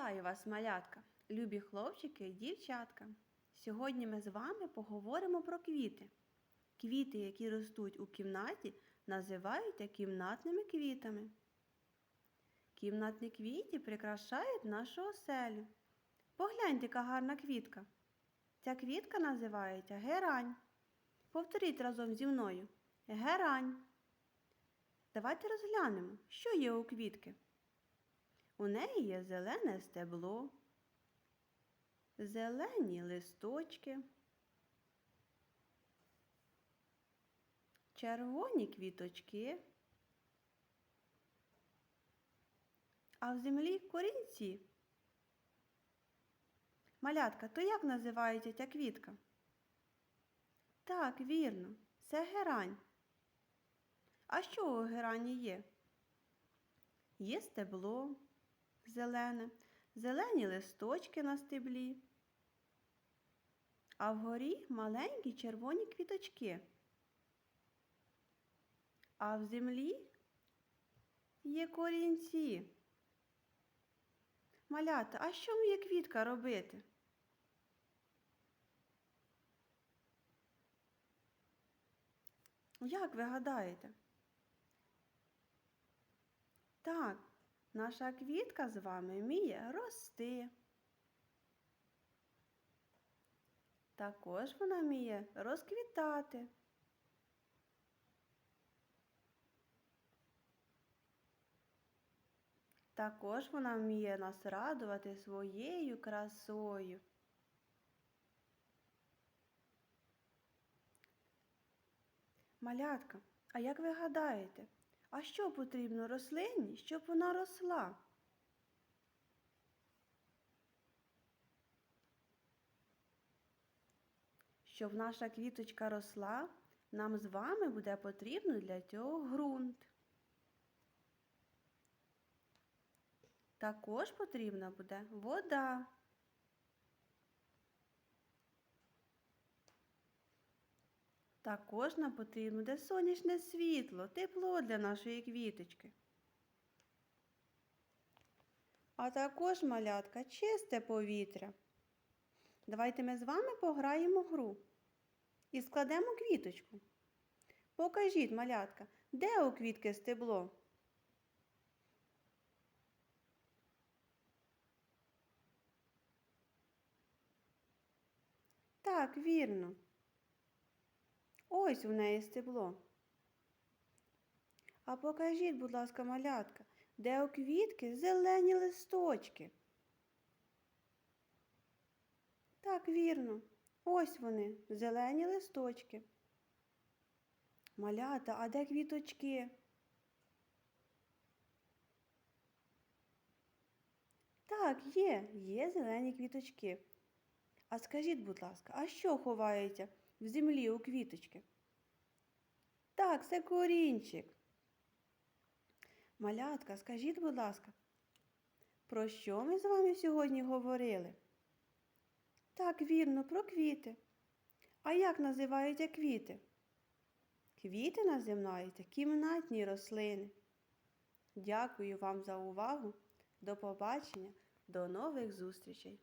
Вітаю вас, малятка, любі хлопчики і дівчатка. Сьогодні ми з вами поговоримо про квіти. Квіти, які ростуть у кімнаті, називаються кімнатними квітами. Кімнатні квіти прикрашають нашу оселю. Погляньте, яка гарна квітка. Ця квітка називається герань. Повторіть разом зі мною. Герань. Давайте розглянемо, що є у квітки. У неї є зелене стебло, зелені листочки, червоні квіточки, а в землі корінці. Малятка, то як називається ця квітка? Так, вірно, це герань. А що у герані є? Є стебло зелене, зелені листочки на стеблі, а вгорі маленькі червоні квіточки. А в землі є корінці. Малята, а що вміє квітка робити? Як ви гадаєте? Так, наша квітка з вами вміє рости. Також вона вміє розквітати. Також вона вміє нас радувати своєю красою. Малятка, а як ви гадаєте, а що потрібно рослині, щоб вона росла? Щоб наша квіточка росла, нам з вами буде потрібно для цього ґрунт. Також потрібна буде вода. Також нам потрібно буде сонячне світло, тепло для нашої квіточки. А також малятка чисте повітря. Давайте ми з вами пограємо гру і складемо квіточку. Покажіть, малятка, де у квітки стебло? Так, вірно. Ось у неї стебло. А покажіть, будь ласка, малятка, де у квітки зелені листочки. Так, вірно. Ось вони, зелені листочки. Малята, а де квіточки? Так, є, є зелені квіточки. А скажіть, будь ласка, а що ховається в землі у квіточки? Так, це корінчик. Малятка, скажіть, будь ласка, про що ми з вами сьогодні говорили? Так, вірно, про квіти. А як називаються квіти? Квіти називаються кімнатні рослини. Дякую вам за увагу. До побачення, до нових зустрічей!